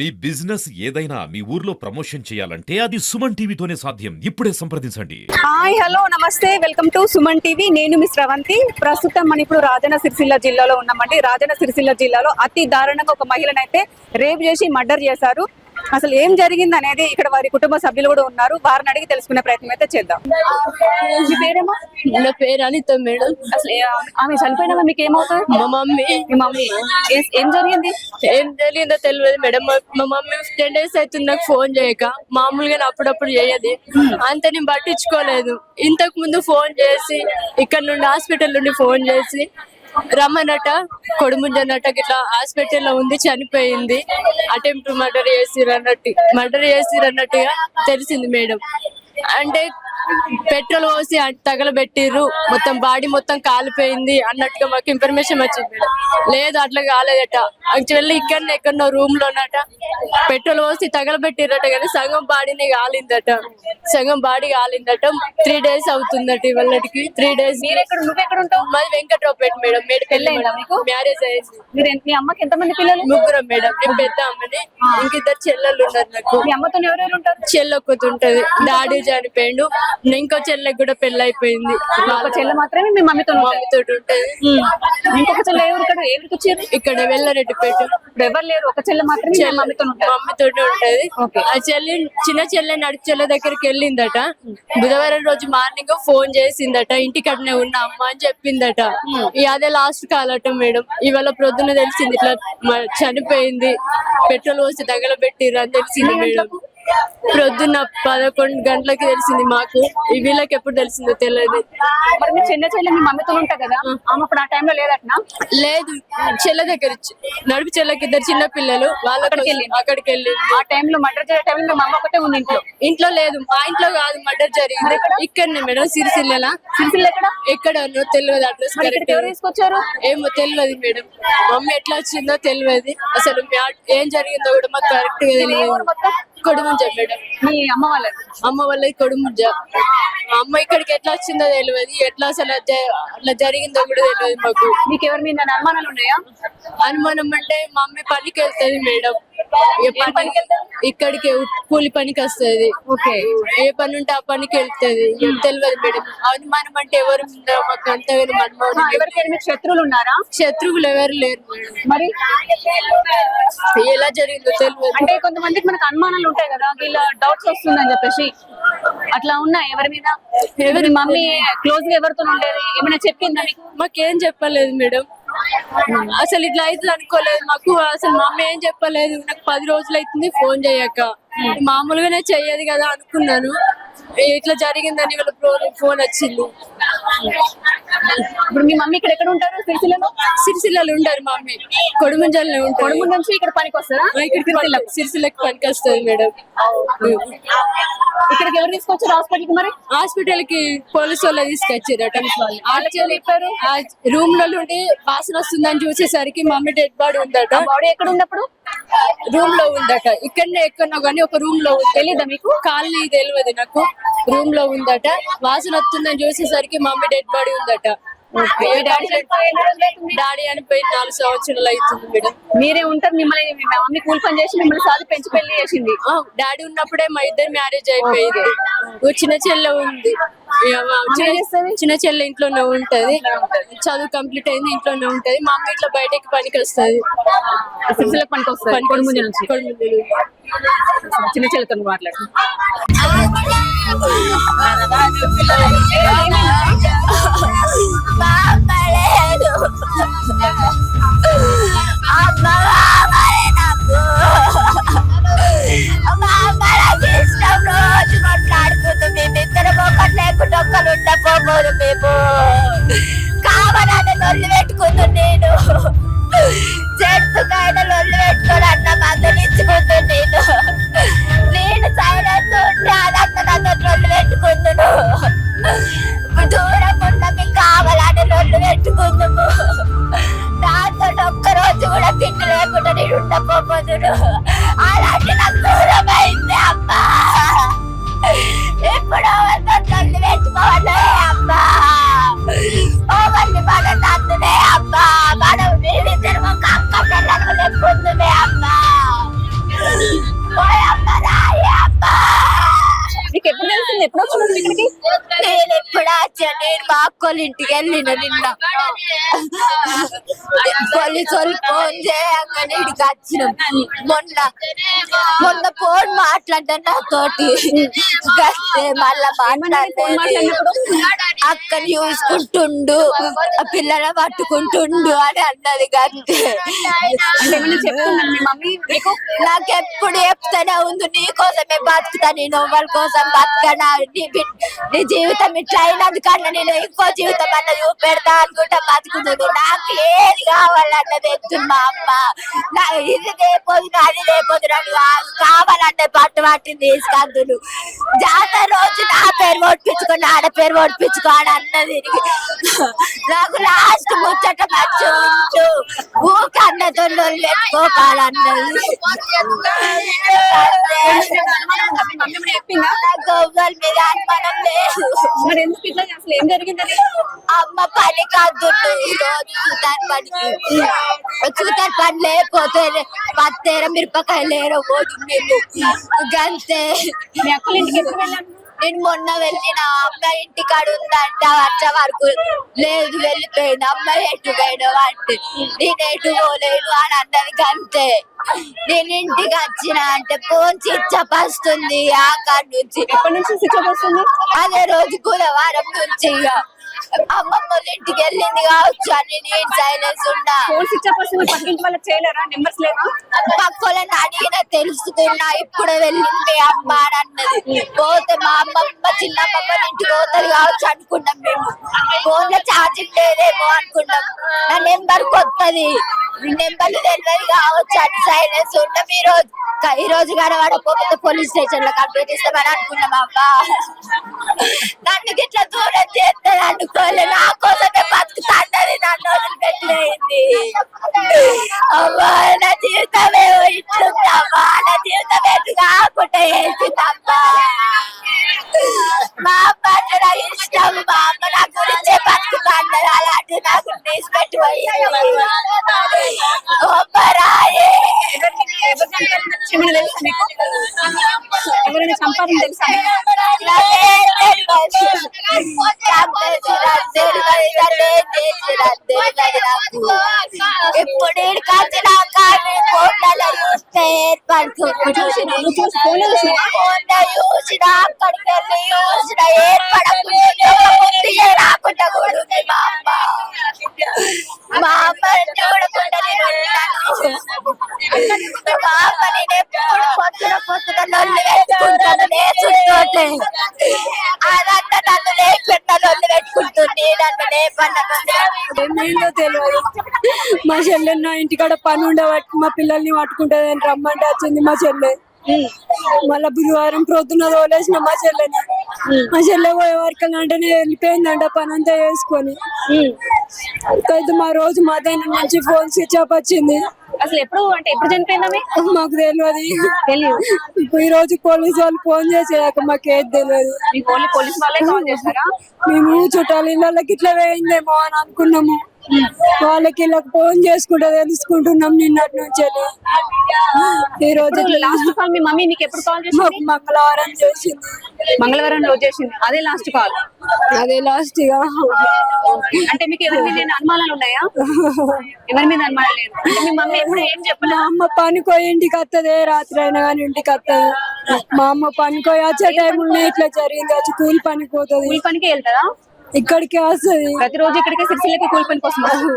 మీ business ఏదైనా మీ ఊర్లో promotion చేయాలంటే అది సుమన్ టీవీతోనే సాధ్యం. ఇప్పుడే సంప్రదించండి. హాయ్ హలో నమస్తే. Welcome to Suman TV. నేను మిస్ రవంతి ప్రస్తుతం మనం ఇప్పుడు రాజన్న సిరిసిల్ల జిల్లాలో ఉన్నామండి. రాజన్న సిరిసిల్ల జిల్లాలో అతి దారుణంగా ఒక మహిళనైతే రేప్ చేసి మర్డర్ చేశారు. అసలు ఏం జరిగింది అనేది ఇక్కడ వారి కుటుంబ సభ్యులు కూడా ఉన్నారు. వారిని అడిగి తెలుసుకునే ప్రయత్నం అయితే చేద్దాం. మీ పేరేమో? నా పేరు అనిత మేడం. అసలు ఏ- ఆమె చనిపోయినా మీకు ఏమవుతుంది? మా మమ్మీ. మీ మమ్మీ. ఏ- ఏం జరిగింది? ఏం తెలియదో తెలియదు మేడం. మా మా మమ్మీ టెన్ డేస్ అవుతుంది నాకు ఫోన్ చేయక. మామూలుగా అప్పుడప్పుడు చేయదు. అంత నేను పట్టించుకోలేదు. ఇంతకు ముందు ఫోన్ చేసి ఇక్కడ నుండి హాస్పిటల్ నుండి ఫోన్ చేసి రమ్మనట కొడుముంజనట ఇట్లా హాస్పిటల్లో ఉంది చనిపోయింది. అటెంప్ట్ మర్డర్ చేసిరు అన్నట్టు మర్డర్ చేసిరు అన్నట్టుగా తెలిసింది మేడం. అంటే పెట్రోల్ పోసి తగలబెట్టిర్రు. మొత్తం బాడీ మొత్తం కాలిపోయింది అన్నట్టుగా మాకు ఇన్ఫర్మేషన్ వచ్చింది లేదు అట్లా కాలేదట. యాక్చువల్లీ ఇక్కడ ఎక్కడో రూమ్ లోనట పెట్రోల్ పోసి తగలబెట్టిర్రట కానీ సగం బాడీని కాలిందట. సగం బాడీ కాలిందట. త్రీ డేస్ అవుతుందట ఇవాళకి త్రీ డేస్ మాది వెంకట్రావుపేట మేడం. మీకు? మ్యారేజ్ మీ అమ్మకి ఎంతమంది పిల్లలు? ముగ్గురం మేడం. నేను పెద్ద అమ్మని ఇంకిద్దరు చెల్లెళ్ళు ఉన్నారు నాకు. మీ అమ్మతో ఎవరెవరు ఉంటారు? చెల్లి ఒక్కటి ఉంటది. డాడీ చనిపోయిండు. ఇంకో చెల్లెకి కూడా పెళ్ళి అయిపోయింది. ఒక చెల్లె మాత్రమే మీ మమ్మీతో. మమ్మీతో ఉంటది. ఇంకొక చెల్లె ఎవరు ఇక్కడ? ఎవరికి వచ్చారు? ఇక్కడ వెళ్ళరెడ్డిపేట ఎవరు లేరు? ఒక చెల్లె మాత్రమే మమ్మీతో ఉంటారు. మమ్మీతోటి ఉంటది. ఆ చెల్లి చిన్న చెల్లె నడుపు చెల్లె దగ్గరికి వెళ్ళిందట. బుధవారం రోజు మార్నింగ్ ఫోన్ చేసిందట. ఇంటికి అట్నే ఉన్న అమ్మ అని చెప్పిందట. ఈ అదే లాస్ట్ కాల్ అట మేడం. ఇవాళ ప్రొద్దున తెలిసింది ఇట్లా చనిపోయింది. పెట్రోల్ పోసి తగలబెట్టిర్రు అని తెలిసింది మేడం. ప్రొద్దున పదకొండు గంటలకి తెలిసింది మాకు. ఈ వీళ్ళకి ఎప్పుడు తెలిసిందో తెలియదు మరి మీ చిన్న చెల్లె మీ మమ్మీతో ఉంటా కదా? ఆమె అప్పుడు ఆ టైంలో లేదట్నా? లేదు చెల్ల దగ్గర నడుపు చెల్లకి ఇద్దరు చిన్న పిల్లలు వాళ్ళ అక్కడికి వెళ్ళింది. అక్కడికి వెళ్ళింది. ఆ టైంలో మర్డర్ చేసే టైంలో మీ మమ్మ ఒకటే ఉంది ఇంట్లో? ఇంట్లో లేదు మా ఇంట్లో కాదు మర్డర్ జరిగింది. ఇక్కడనే మేడం సిరిసిల్ల సిరిసిల్ల ఎక్కడ? ఎక్కడ తెలియదు అడ్రస్ ఎవరు తీసుకొచ్చారు? ఏమో తెలియదు మేడం. మమ్మీ ఎట్లా వచ్చిందో తెలియదు అసలు ఏం జరిగిందో కూడా మాకు కరెక్ట్గా తెలియదు ఊరు మొత్తం కొడుముంజ మేడం మీ అమ్మ వాళ్ళది? అమ్మ వాళ్ళది కొడుముంజ మా అమ్మ ఇక్కడికి ఎట్లా వచ్చిందో తెలియదు. ఎట్లా అసలు అట్లా జరిగిందో కూడా తెలియదు మాకు. మీకు ఎవరి మీద అనుమానాలు ఉన్నాయా? అనుమానం అంటే మా మమ్మీ పనికి వెళ్తుంది మేడం. ఏ పని? ఇక్కడికి కూలి పనికి వస్తుంది. ఓకే. ఏ పని ఉంటే ఆ పనికి వెళ్తుంది. తెలియదు మేడం. అనుమానం అంటే ఎవరు మాకు అంతగా శత్రువులు ఉన్నారా? శత్రువులు ఎవరు లేరు మరి? ఎలా జరిగిందో తెలియదు అంటే కొంతమందికి మనకు అనుమానాలు ఉంటాయి కదా. వీళ్ళ డౌట్స్ వస్తుందని చెప్పేసి. అట్లా ఉన్నాయి ఎవరి మీద? ఎవరి మమ్మీ క్లోజ్గా ఎవరితో ఉండేది? ఏమైనా చెప్పిందా మీకు? మాకేం చెప్పలేదు మేడం. అసలు ఇట్లా అవుతుంది అనుకోలేదు. మాకు అసలు మా అమ్మ ఏం చెప్పలేదు. నాకు పది రోజులు అవుతుంది ఫోన్ చేయక. మామూలుగానే చెయ్యదు కదా అనుకున్నాను. ఇట్లా జరిగిందని వాళ్ళ ఫోన్ వచ్చింది. ఇప్పుడు మీ మమ్మీ ఇక్కడ ఎక్కడ ఉంటారు? సిరిసిల్లలో? సిరిసిల్లలు ఉంటారు మా మమ్మీ. కొడుముంజల్లో ఉంటారు. నుంచి ఇక్కడ పనికి వస్తారా ఇక్కడికి సిరిసిల్లకి పనికి వస్తుంది మేడం ఇక్కడికి ఎవరు తీసుకొచ్చారు హాస్పిటల్కి మరి? హాస్పిటల్కి పోలీసు వాళ్ళు తీసుకొచ్చారట చెప్పారు రూమ్లో నుండి వాసన వస్తుందని చూసేసరికి మమ్మీ డెడ్ బాడీ ఉందట. బాడీ ఎక్కడ ఉన్నప్పుడు? రూమ్లో ఉందట. ఇక్కడనే ఎక్కడో కానీ ఒక రూమ్లో తెలీదా మీకు? కాలనీ తెలియదు నాకు. రూమ్లో ఉందట. వాసన వస్తుందని చూసేసరికి మమ్మీ డెడ్ బాడీ ఉందట. డాడీ? డాడీ అనిపోయి నాలుగు సంవత్సరాలు అవుతుంది మేడం. మీరే ఉంటారు మిమ్మల్ని మీ మమ్మీ కూలి పని చేసి మిమ్మల్ని సాధి పెంచి పెళ్ళి చేసింది. డాడీ ఉన్నప్పుడే మా ఇద్దరు మ్యారేజ్ అయిపోయింది. చిన్న చెల్లె ఉంది. చిన్న- చెల్లె ఇంట్లోనే ఉంటది. చదువు కంప్లీట్ అయింది ఇంట్లోనే ఉంటది. మా అమ్మ ఇట్లా బయటకి పనికి వస్తుంది నుంచి? చిన్న చెల్లెతో మాట్లాడు. మందలించుకుంటూ నేను నేను సైలెన్స్ ఉంటే అదంతా నాతో రొల్లు పెట్టుకుందును. దూరం ఉన్న మీకు కావాలని రొల్లు పెట్టుకుందాము. దాంతో ఒక్క రోజు కూడా తిండి లేకుండా నేను ఉండకపోదును. అలాంటి వచ్చింది ఎప్పుడు వచ్చింది ఇక్కడికి? నేను ఎప్పుడు నేను మా అక్కోళ్ళ ఇంటికి వెళ్ళిన నిన్న. పోలీసు వాళ్ళు ఫోన్ చేయగానే ఇడికి వచ్చినాం. మొన్న మొన్న ఫోన్ మాట్లాడ్డా నాతోటి. మళ్ళా మాట్లాడినప్పుడు? అక్కని చూసుకుంటుండు ఆ పిల్లల పట్టుకుంటుండు అని అన్నది మమ్మీ? నాకు ఎప్పుడు చెప్తానే ఉంది నీ కోసమే బతుకుతా నేను వాళ్ళ కోసం బతకనా నీ నీ జీవితం ఇట్లా అయినందుకన్నా నేను ఇంకో జీవితం అన్న చూపెడతా అనుకుంటా బతుకుతుంది నాకు ఏది కావాలన్నది ఎత్తుంది మా అమ్మ. నాకు ఇది లేకపోదు అది లేకపోదు. కావాలంటే పట్టు పట్టింది తీసుకందులు జాతర రోజు నా పేరు ఓడిపించుకొని ఆడ పేరు ఓడిపించుకో అని అన్నది నాకు లాస్ట్ ముచ్చట మంచి ఉంచు ఊక అన్నతో పెట్టుకోకాలన్నది. ఎవ్వరి మీద అనుమానం లేదు. మరి ఎందుకు ఇట్లా అసలు ఏం జరిగిందని? అమ్మ పని కాదు రోజు చూతారు పనికి చూతారు పని లేకపోతే పత్తేర మిరపకాయలు లేరు మేము గంతే మీ అక్కల ఇంటికి ఎప్పుడు వెళ్ళాను నేను మొన్న వెళ్ళిన అమ్మాయి ఇంటి కాడ ఉందంట వచ్చే వరకు. లేదు వెళ్ళిపోయింది. అమ్మాయి ఎటు పోయిన అంటే నేను ఎటు పోలేను అని అన్నది గంతే. నేను ఇంటికి వచ్చిన అంటే ఫోన్ స్విచ్ వస్తుంది ఆ కాడ నుంచి. ఎప్పటి నుంచి స్విచ్ ఆఫ్ వస్తుంది? అదే రోజు బుధవారం నుంచి ఇక అమ్మమ్మ ఇంటికి వెళ్ళింది కావచ్చు అని నేను సైలెన్స్ ఉన్నా. ఫోన్ స్విచ్ ఆఫ్ వస్తుంది పక్కింటి వాళ్ళకి చేయలేరా? నెంబర్స్ లేవా? పక్కలను అడిగిన తెలుసుకున్నా ఇప్పుడు వెళ్ళింది మీ అమ్మ అని అన్నది. పోతే మా అమ్మమ్మ చిన్నమ్మమ్మ ఇంటికి పోతుంది కావచ్చు అనుకున్నాం మేము. ఫోన్లో ఛార్జింగ్ లేదేమో అనుకున్నాం. నా నెంబర్ కొత్తది. నెంబర్లు డెలివరీ కావచ్చు అని సైలెన్స్ ఉంటాం ఈ రోజు ఈ రోజు కనబడకపోతే పోలీస్ స్టేషన్లో కంప్లీట్ ఇస్తామని అనుకున్నాం అబ్బా. నన్ను గిట్ల దూరం చేస్తాను అనుకోలే నా కోసమే బతుకుతా చూస్తే అక్కడికి వెళ్ళి చూసిన ఏర్పడకుండా రాకుండా కూడా మా అమ్మ మా అమ్మ చూడకుండా నేను మా అమ్మ నేను ఎప్పుడు నొల్లు పెట్టుకుంటాను అదంతా నన్ను లేపెట్ట నొల్లు పెట్టుకుంటుంది నన్ను లేపన్న తెలియదు మా చెల్లె నా ఇంటికాడ పని ఉండబట్టి మా పిల్లల్ని పట్టుకుంటది అని రమ్మంటే వచ్చింది మా చెల్లె. మళ్ళా బుధవారం ప్రొద్దున తోలేసిన మా చెల్లెని. మా చెల్లె పోయే వరకు అంటేనే వెళ్ళిపోయిందంట పని అంతా చేసుకొని. అయితే మా రోజు మధ్యాహ్నం నుంచి ఫోన్ స్విచ్ ఆఫ్ వచ్చింది. అసలు ఎప్పుడు అంటే ఎప్పుడు చనిపోయిందా మాకు తెలియదు తెలియదు ఈ రోజు పోలీసు వాళ్ళు ఫోన్ చేసాక మాకు ఏది తెలియదు పోలీస్ వాళ్ళే కాల్ చేశారా మేము చుట్టాల ఇళ్ళకి ఇట్లా వేయిందేమో అని అనుకున్నాము. వాళ్ళకి వీళ్ళకి ఫోన్ చేసుకుంటే తెలుసుకుంటున్నాం నిన్నటి నుంచి ఈ రోజు లాస్ట్ కాల్ మీ మమ్మీ మీకు ఎప్పుడు కాల్ చేసింది? మంగళవారం చేసింది. మంగళవారం రోజు చేసింది. అదే లాస్ట్ కాల్. అదే లాస్ట్గా అంటే మీకు ఎవరి మీద అనుమానాలు ఉన్నాయా? ఎవరి మీద అనుమానాలు లేదు అంటే మీ మమ్మీ ఎప్పుడు ఏం చెప్పలే? అమ్మ పనికోయి ఇంటికి వస్తుంది రాత్రి అయినా కానీ ఇంటికి వస్తుంది మా అమ్మ పనికోయి వచ్చే టైంలో ఇట్లా జరిగింది వచ్చి కూలి పనికి పోతుంది. కూలి పనికి వెళ్తారా ఇక్కడికి వస్తుంది ప్రతిరోజు ఇక్కడికే సిరిసిల్లకి కూలి పనికి వస్తున్నారు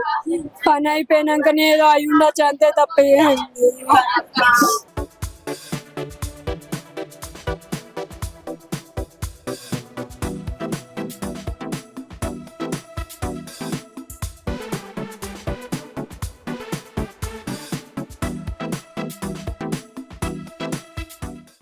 పని అయిపోయినాకనే ఏదో అయి ఉండొచ్చు అంతే తప్ప ఏం లేదు.